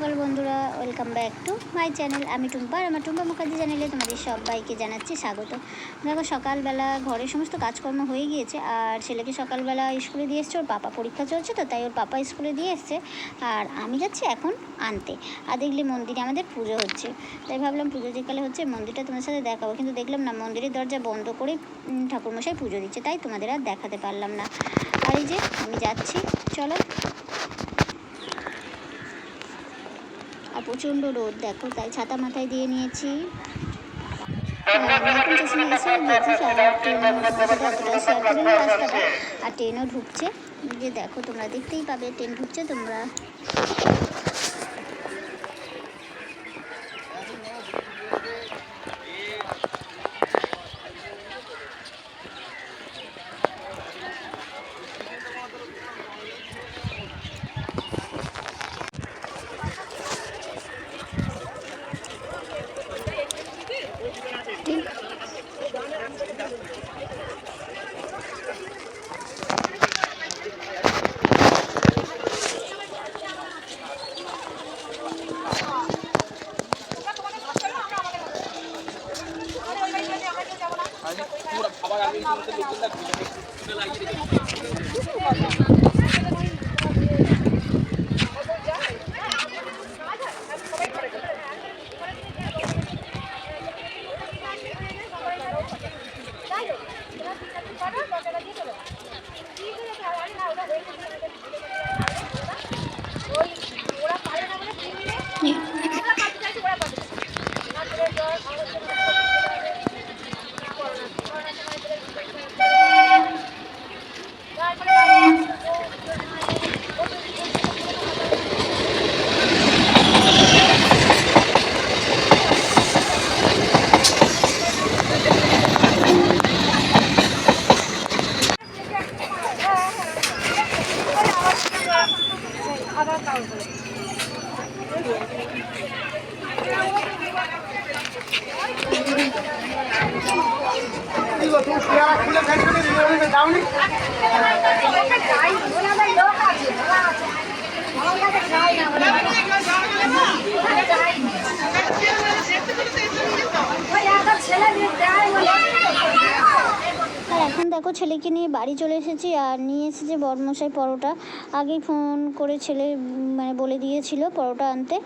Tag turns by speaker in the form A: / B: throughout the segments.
A: সকাল বন্ধুরা welcome back to my channel আমি টুম্পা আমার টুম্পা মুখার্জি চ্যানেলে তোমাদের সবাইকে জানাচ্ছি স্বাগত। দেখো, সকালবেলা ঘরের সমস্ত কাজকর্ম হয়ে গিয়েছে, আর ছেলেকে সকালবেলা স্কুলে দিয়ে এসছে, ওর পাপা পরীক্ষা চলছে তো, তাই ওর পাপা স্কুলে দিয়ে এসছে, আর আমি যাচ্ছি এখন আনতে। আর দেখলি মন্দিরে আমাদের পুজো হচ্ছে। তাই ভাবলাম পুজো যেকালে হচ্ছে, মন্দিরটা তোমার সাথে দেখাবো। কিন্তু দেখলাম না, মন্দিরের দরজা বন্ধ করে ঠাকুরমশাই পুজো দিচ্ছে, তাই তোমাদের আর দেখাতে পারলাম না। আর এই যে, আমি যাচ্ছি, চলো। প্রচণ্ড রোদ দেখো তাই ছাতা মাথায় দিয়ে নিয়েছি আর ট্রেনও ঢুকছে যে দেখো তোমরা দেখতেই পাবে ট্রেন ঢুকছে তোমরা আর এখন দেখো ছেলেকে নিয়ে বাড়ি চলে এসেছি আর নিয়ে এসেছে বরমশাই পরোটা। আগেই ফোন করে ছেলে মানে বলে দিয়েছিল পরোটা আনতে।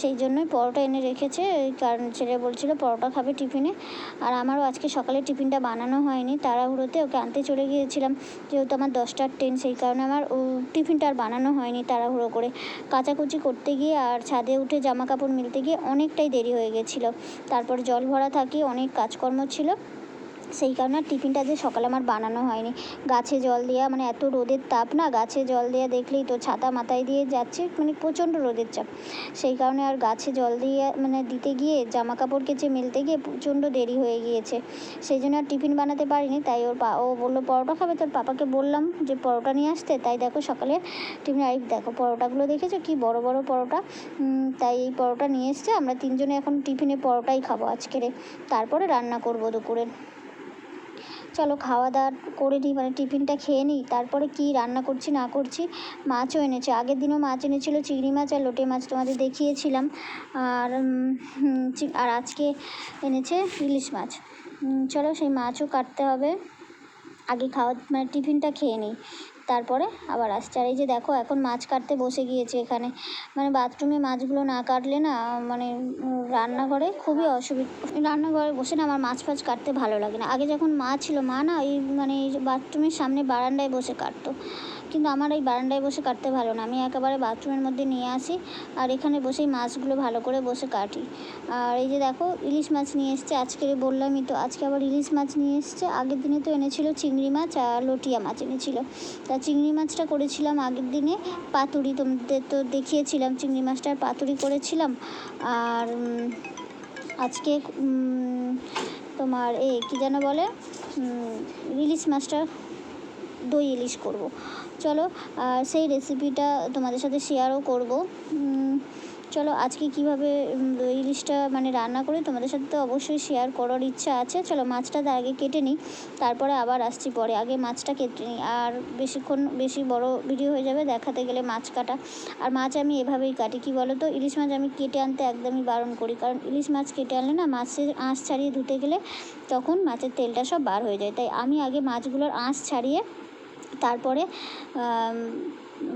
A: সেই জন্যই পরোটা এনে রেখেছে। কারণ ছেলে বলছিল পরোটা খাবে টিফিনে। আর আমারও আজকে সকালে টিফিনটা বানানো হয়নি। তাড়াহুড়োতে ওকে আনতে চলে গিয়েছিলাম। যেহেতু আমার দশটার ট্রেন, সেই কারণে আমার ও টিফিনটা আর বানানো হয়নি তাড়াহুড়ো করে। কাচাকুচি করতে গিয়ে আর ছাদে উঠে জামা কাপড় মিলতে গিয়ে অনেকটাই দেরি হয়ে গেছিল। তারপর জল ভরা থাকি, অনেক কাজকর্ম ছিল। সেই কারণে টিফিনটা যে সকালে আমার বানানো হয়নি। গাছে জল দেওয়া মানে এত রোদের তাপ না, গাছে জল দেওয়া দেখলেই তো ছাতা মাথায় দিয়ে যাচ্ছে মানে প্রচণ্ড রোদের চাপ। সেই কারণে আর গাছে জল দিয়ে মানে দিতে গিয়ে জামা কাপড় কেচে মেলতে গিয়ে প্রচণ্ড দেরি হয়ে গিয়েছে। সেই জন্য আর টিফিন বানাতে পারিনি, তাই ওর পা, ও বলল, পরোটা খাবে? তোর পাপাকে বললাম যে, পরোটা নিয়ে আসতে? তাই দেখো সকালে টিফিন আর দেখো পরোটাগুলো দেখেছ? কি বড় বড় পরোটা। তাই এই পরোটা নিয়ে এসছে। আমরা তিনজনে এখন টিফিনে পরোটাই খাব আজকেরে তারপরে রান্না করব দুপুরের চলো খাওয়া দাওয়া করে নিই মানে টিফিনটা খেয়ে নিই। তারপরে কি রান্না করছি, না করছি, মাছও এনেছে। আগের দিনও মাছ এনেছিল, চিংড়ি মাছ আর লোটে মাছ তোমাদের দেখিয়েছিলাম। আর আর আজকে এনেছে ইলিশ মাছ। চলো সেই মাছও কাটতে হবে। আগে খাওয়া মানে টিফিনটা খেয়ে নিই। তারপরে আবার আসছে। আর এই যে দেখো, এখন মাছ কাটতে বসে গিয়েছে এখানে। মানে বাথরুমে মাছগুলো না কাটলে না মানে রান্নাঘরে খুবই অসুবিধা। রান্নাঘরে বসে না আমার মাছ ফাছ কাটতে ভালো লাগে না। আগে যখন মা ছিল, মা না এই মানে বাথরুমের সামনে বারান্দায় বসে কাটতো। কিন্তু আমার এই বারান্দায় বসে কাটতে ভালো না। আমি একেবারে বাথরুমের মধ্যে নিয়ে আসি আর এখানে বসেই মাছগুলো ভালো করে বসে কাটি। আর এই যে দেখো, ইলিশ মাছ নিয়ে এসছে আজকে বললামই তো, আজকে আবার ইলিশ মাছ নিয়ে এসছে। আগের দিনে তো এনেছিল চিংড়ি মাছ আর লটিয়া মাছ এনেছিল। তা চিংড়ি মাছটা করেছিলাম আগের দিনে, পাতুরি তোমাদের তো দেখিয়েছিলাম, চিংড়ি মাছটার পাতুরি করেছিলাম। আর আজকে তোমার এ, কী যেন বলে ইলিশ মাছটা দই ইলিশ করব। চলো, আর সেই রেসিপিটা তোমাদের সাথে শেয়ারও করব। চলো, আজকে কীভাবে ইলিশটা মানে রান্না করি তোমাদের সাথে তো অবশ্যই শেয়ার করার ইচ্ছা আছে। চলো, মাছটা তার আগে কেটে নিই, তারপরে আবার আসছি পরে। আগে মাছটা কেটে নিই, আর বেশিক্ষণ বেশি বড় ভিডিও হয়ে যাবে, দেখাতে গেলে মাছ কাটা। আর মাছ আমি এভাবেই কাটি, কি বলো তো ইলিশ মাছ আমি কেটে আনতে একদমই বারণ করি, কারণ ইলিশ মাছ কেটে আনলে না, মাছের আঁশ ছাড়িয়ে ধুতে গেলে তখন মাছের তেলটা সব বার হয়ে যায়। তাই আমি আগে মাছগুলোর আঁশ ছাড়িয়ে তারপরে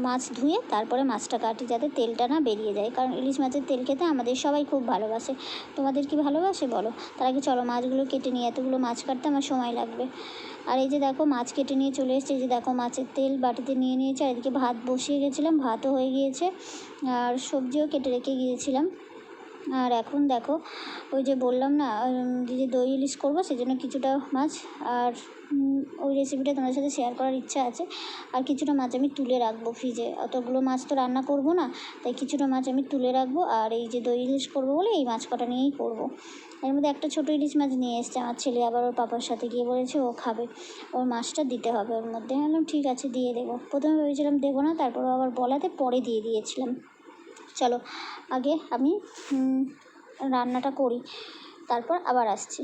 A: মাছ ধুয়ে তারপরে মাছটা কাটি যাতে তেলটা না বেরিয়ে যায়। কারণ ইলিশ মাছের তেল খেতে আমাদের সবাই খুব ভালোবাসে। তোমাদের কি ভালোবাসে বলো? তার আগে চলো মাছগুলো কেটে নিয়ে এতগুলো মাছ কাটতে আমার সময় লাগবে। আর এই যে দেখো মাছ কেটে নিয়ে চলে এসেছে, এই যে দেখো মাছের তেল বাটিতে নিয়ে নিয়েছে। আর এদিকে ভাত বসিয়ে গেছিলাম, ভাতও হয়ে গিয়েছে। আর সবজিও কেটে রেখে গিয়েছিলাম। আর এখন দেখো, ওই যে বললাম না যে দই ইলিশ করব সেই জন্য কিছুটা মাছ আর ওই রেসিপিটা তোমাদের সাথে শেয়ার করার ইচ্ছা আছে। আর কিছুটা মাছ আমি তুলে রাখব ফ্রিজে অতগুলো মাছ তো রান্না করব না, তাই কিছুটা মাছ আমি তুলে রাখব আর এই যে দই ইলিশ করব বলে এই মাছ কটা নিয়েই করব। এর মধ্যে একটা ছোটো ইলিশ মাছ নিয়ে এসছে, আমার ছেলে আবার ওর পাপার সাথে গিয়ে বলেছে ও খাবে। ওর মাছটা দিতে হবে ওর মধ্যে। আমি ঠিক আছে, দিয়ে দেবো। প্রথমে ভেবেছিলাম দেবো না তারপর আবার বলাতে পরে দিয়ে দিয়েছিলাম। চলো, আগে আমি রান্নাটা করি, তারপর আবার আসছি।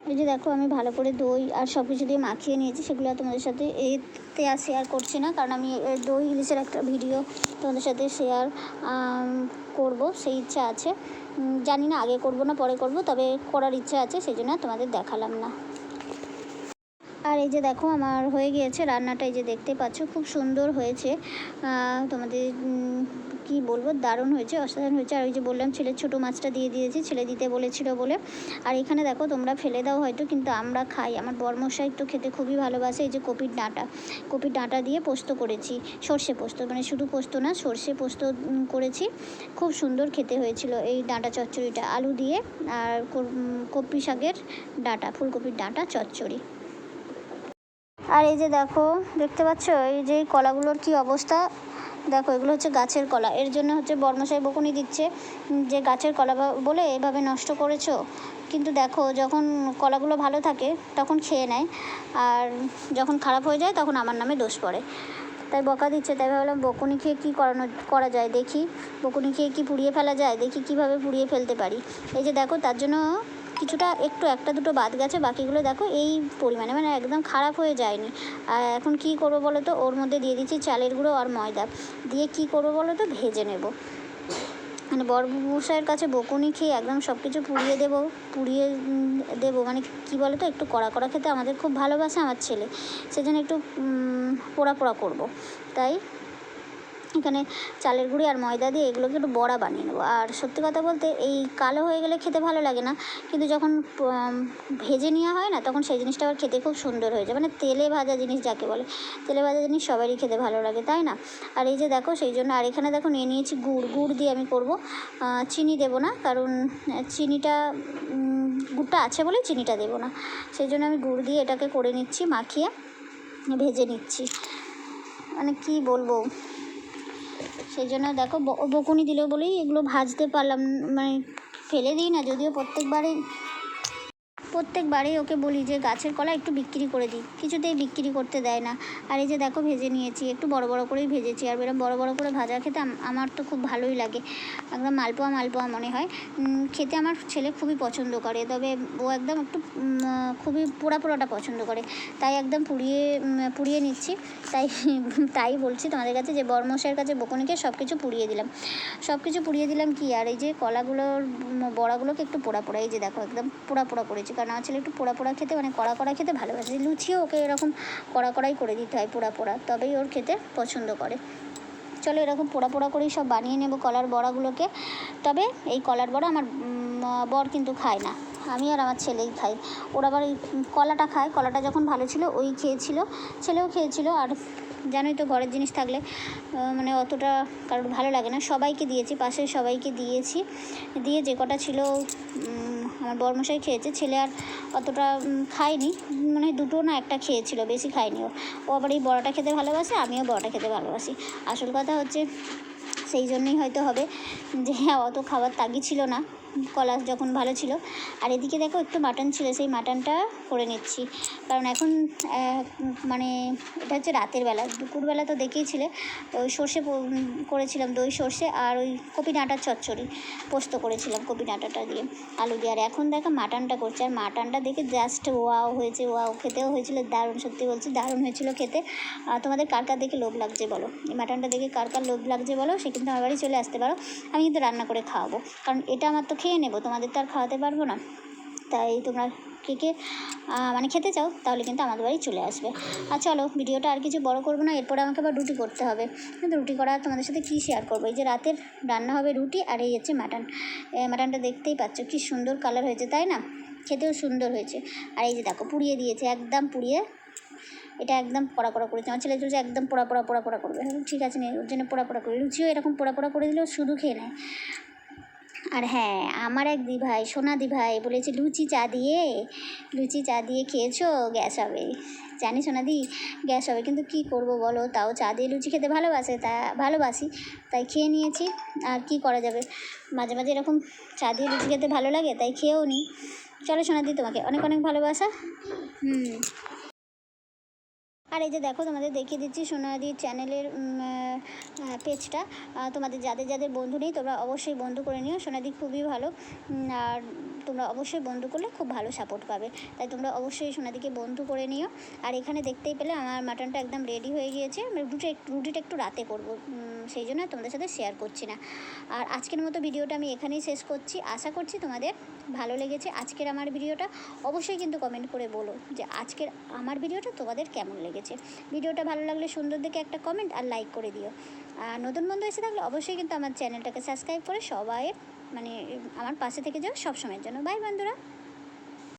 A: এই যে দেখো, আমি ভালো করে দই আর সব কিছু দিয়ে মাখিয়ে নিয়েছি, সেগুলো তোমাদের সাথে এতে আর শেয়ার করছি না, কারণ আমি দই ইলিশের একটা ভিডিও তোমাদের সাথে শেয়ার করব, সেই ইচ্ছা আছে। জানি না আগে করব না পরে করব, তবে করার ইচ্ছা আছে, সেই জন্য তোমাদের দেখালাম না। আর এই যে দেখো, আমার হয়ে গিয়েছে রান্নাটা, এই যে দেখতে পাচ্ছ, খুব সুন্দর হয়েছে। তোমাদের কি বলব? দারুণ হয়েছে, অসাধারণ হয়েছে। আর ওই যে বললাম ছেলের ছোটো মাছটা দিয়ে দিয়েছি, ছেলে দিতে বলেছিল বলে। আর এখানে দেখো, তোমরা ফেলে দাও হয়তো, কিন্তু আমরা খাই। আমার বর্মশাই তো খেতে খুবই ভালোবাসে, এই যে কপির ডাঁটা। কপির ডাঁটা দিয়ে পোস্ত করেছি, সর্ষে পোস্ত। মানে শুধু পোস্ত না, সর্ষে পোস্ত করেছি। খুব সুন্দর খেতে হয়েছিল এই ডাঁটা চচ্চড়িটা। আলু দিয়ে আর কপি শাকের ডাঁটা, ফুলকপির ডাঁটা চচ্চড়ি। আর এই যে দেখো, দেখতে পাচ্ছ? এই যে কলাগুলোর কি অবস্থা? দেখো, এগুলো হচ্ছে গাছের কলা। এর জন্য হচ্ছে বর্মশাই বকুনি দিচ্ছে যে গাছের কলা বলে এভাবে নষ্ট করেছ। কিন্তু দেখো, যখন কলাগুলো ভালো থাকে, তখন খেয়ে নেয়। আর যখন খারাপ হয়ে যায়, তখন আমার নামে দোষ পড়ে। তাই বকা দিচ্ছে। তাই ভাবলাম, বকুনি খেয়ে কী করানো করা যায়? দেখি। বকুনি খেয়ে কি পুড়িয়ে ফেলা যায়? দেখি কীভাবে পুড়িয়ে ফেলতে পারি? এই যে দেখো, তার জন্য কিছুটা একটু, একটা দুটো বাদ গেছে, বাকিগুলো দেখো এই পরিমাণে মানে একদম খারাপ হয়ে যায়নি। আর এখন কি করব বলো তো? ওর মধ্যে দিয়ে দিচ্ছি চালের গুঁড়ো আর ময়দা। দিয়ে কি করব বলো তো? ভেজে নেব। মানে বড়মশাইয়ের কাছে বকুনি খেয়ে একদম সব কিছু পুড়িয়ে দেবো পুড়িয়ে দেবো। মানে কি বলো তো? একটু কড়া কড়া খেতে আমাদের খুব ভালোবাসে আমার ছেলে। সেজন্য একটু পোড়া পোড়া করব। তাই এখানে চালের গুঁড়ি আর ময়দা দিয়ে এগুলোকে একটু বড়া বানিয়ে নেব। আর সত্যি কথা বলতে এই কালো হয়ে গেলে খেতে ভালো লাগে না, কিন্তু যখন ভেজে নেওয়া হয় না, তখন সেই জিনিসটা আবার খেতে খুব সুন্দর হয়ে যায়। মানে তেলে ভাজা জিনিস যাকে বলে, তেলে ভাজা জিনিস সবারই খেতে ভালো লাগে, তাই না? আর এই যে দেখো, সেই জন্য আর এখানে দেখো নিয়ে নিয়েছি গুড় গুড় দিয়ে আমি করব। চিনি দেবো না, কারণ চিনিটা গুড়টা আছে বলে চিনিটা দেবো না। সেই জন্য আমি গুড় দিয়ে এটাকে করে নিচ্ছি, মাখিয়ে ভেজে নিচ্ছি। মানে কি বলব? সেই জন্য দেখো বকুনি দিল বলেই এগুলো ভাজতে পারলাম মানে ফেলে দিই না, যদিও প্রত্যেকবারেই প্রত্যেকবারেই ওকে বলি যে, গাছের কলা একটু বিক্রি করে দিই। কিছুতেই বিক্রি করতে দেয় না। আর এই যে দেখো, ভেজে নিয়েছি। একটু বড় বড় করেই ভেজেছি। আর এরকম বড় বড় করে ভাজা খেতে আমার তো খুব ভালোই লাগে। একদম মালপোয়া মালপোয়া মনে হয়। খেতে আমার ছেলে খুবই পছন্দ করে। তবে ও একদম একটু খুবই পোড়া পোড়াটা পছন্দ করে। তাই একদম পুড়িয়ে পুড়িয়ে নিচ্ছি। তাই তাই বলছি তোমাদের কাছে যে, বর্মশাইয়ের কাছে বকুনিকে সব কিছু পুড়িয়ে দিলাম। সব কিছু পুড়িয়ে দিলাম কি? আর এই যে কলাগুলোর বড়াগুলোকে একটু পোড়া পোড়া। এই যে দেখো, একদম পোড়া পোড়া করেছি। কারণ আমার ছেলে একটু পোড়া পোড়া খেতে মানে কড়া কড়া খেতে ভালোবাসে। লুচিও ওকে এরকম কড়া কড়াই করে দিতে হয়, পোড়া পোড়া। তবেই ওর খেতে পছন্দ করে। চলো এরকম পোড়া পোড়া করেই সব বানিয়ে নেব কলার বড়াগুলোকে। তবে এই কলার বড়া আমার বর কিন্তু খায় না। আমি আর আমার ছেলেই খাই। ওরা আবার কলাটা খায়। কলাটা যখন ভালো ছিল, ওই খেয়েছিল। ছেলেও খেয়েছিল। আর জানোই তো ঘরের জিনিস থাকলে মানে অতটা কারোর ভালো লাগে না। সবাইকে দিয়েছি, পাশের সবাইকে দিয়েছি। দিয়ে যে কটা ছিল আমার বর্মশাই খেয়েছে। ছেলে আর অতটা খায়নি। মানে দুটো না একটা খেয়েছিল, বেশি খায়নি ও। ও আবার এই বড়াটা খেতে ভালোবাসে, আমিও বড়াটা খেতে ভালোবাসি। আসল কথা হচ্ছে, সেই জন্যই হয়তো হবে যে অত খাবার তাগি ছিল না। কলা যখন ভালো ছিল। আর এদিকে দেখো একটু মাটন ছিল, সেই মাটনটা করে নিচ্ছি। কারণ এখন মানে এটা হচ্ছে রাতের বেলা দুপুরবেলা তো দেখেইছিলে ওই সর্ষে করেছিলাম দই সর্ষে আর ওই কপি ডাঁটার চচ্চড়ি, পোস্ত করেছিলাম কপি ডাঁটাটা দিয়ে, আলু দিয়ে। আর এখন দেখো মাটনটা করছে। আর মাটনটা দেখে জাস্ট ওয়াও হয়েছে ওয়াও খেতেও হয়েছিল, দারুণ, সত্যি বলছি, দারুণ হয়েছিল খেতে। আর তোমাদের কার কার দেখে লোভ লাগছে বলো? এই মাটনটা দেখে কার কার লোভ লাগছে বলো? সে কিন্তু আমার বাড়ি চলে আসতে পারো। আমি কিন্তু রান্না করে খাওয়াবো। কারণ এটা আমার তো খেয়ে নেব, তোমাদের তো আর খাওয়াতে পারব না। তাই তোমরা কে কে মানে খেতে চাও, তাহলে কিন্তু আমাদের বাড়ি চলে আসবে। আর চলো, ভিডিওটা আর কিছু বড় করব না, এরপরে আমাকে আবার রুটি করতে হবে। কিন্তু রুটি করা, তোমাদের সাথে কী শেয়ার করব? এই যে রাতের রান্না হবে রুটি, আর এই হচ্ছে মাটন মাটনটা দেখতেই পাচ্ছ, কি সুন্দর কালার হয়েছে, তাই না? খেতেও সুন্দর হয়েছে। আর এই যে দেখো, পুড়িয়ে দিয়েছে, একদম পুড়িয়ে, এটা একদম পোড়া পোড়া করেছে। আমার ছেলে চলছে একদম পোড়া পোড়া পোড়া পোড়া করবে। ঠিক আছে নে ওর জন্য পোড়া পোড়া করে। লুচিও এরকম পোড়া পোড়া করে দিলেও শুধু খেয়ে নেয়। আর হ্যাঁ আমার এক দি ভাই সোনা দি ভাই বলেছে, লুচি চা দিয়ে, লুচি চা দিয়ে খেয়েছো? গ্যাস হবে। জানি সোনা দি, গ্যাস হবে, কিন্তু কি করব বলো? তাও চা দিয়ে লুচি খেতে ভালোবাসে, তা ভালোবাসি, তাই খেয়ে নিয়েছি। আর কি করা যাবে? মাঝে মাঝে এরকম চা দিয়ে লুচি খেতে ভালো লাগে, তাই খেয়েও নিই চলো সোনা দি, তোমাকে অনেক অনেক ভালোবাসা। হুম। আর এই যে দেখো, তোমাদের দেখিয়ে দিচ্ছি সোনাদির চ্যানেলের পেজটা তোমাদের যাদের যাদের বন্ধু নেই, তোমরা অবশ্যই বন্ধু করে নিও। সোনাদি খুবই ভালো। আর তোমরা অবশ্যই বন্ধু করলে খুব ভালো সাপোর্ট পাবে। তাই তোমরা অবশ্যই সোনাদিকে বন্ধু করে নিও। আর এখানে দেখতেই পেলে আমার মাটনটা একদম রেডি হয়ে গিয়েছে। মানে রুটি রুটিটা একটু রাতে করব। সেই জন্য তোমাদের সাথে শেয়ার করছি না। আর আজকের মতো ভিডিওটা আমি এখানেই শেষ করছি। আশা করছি তোমাদের ভালো লেগেছে আজকের আমার ভিডিওটা। অবশ্যই কিন্তু কমেন্ট করে বলো যে আজকের আমার ভিডিওটা তোমাদের কেমন লেগেছে। ভিডিওটা ভালো লাগলে সুন্দর দেখে একটা কমেন্ট আর লাইক করে দিও। আর নতুন বন্ধু এসে থাকলে অবশ্যই কিন্তু আমার চ্যানেলটাকে সাবস্ক্রাইব করে সবাই মানে আমার পাশে থেকে যাও সবসময়ের জন্য। বাই বন্ধুরা।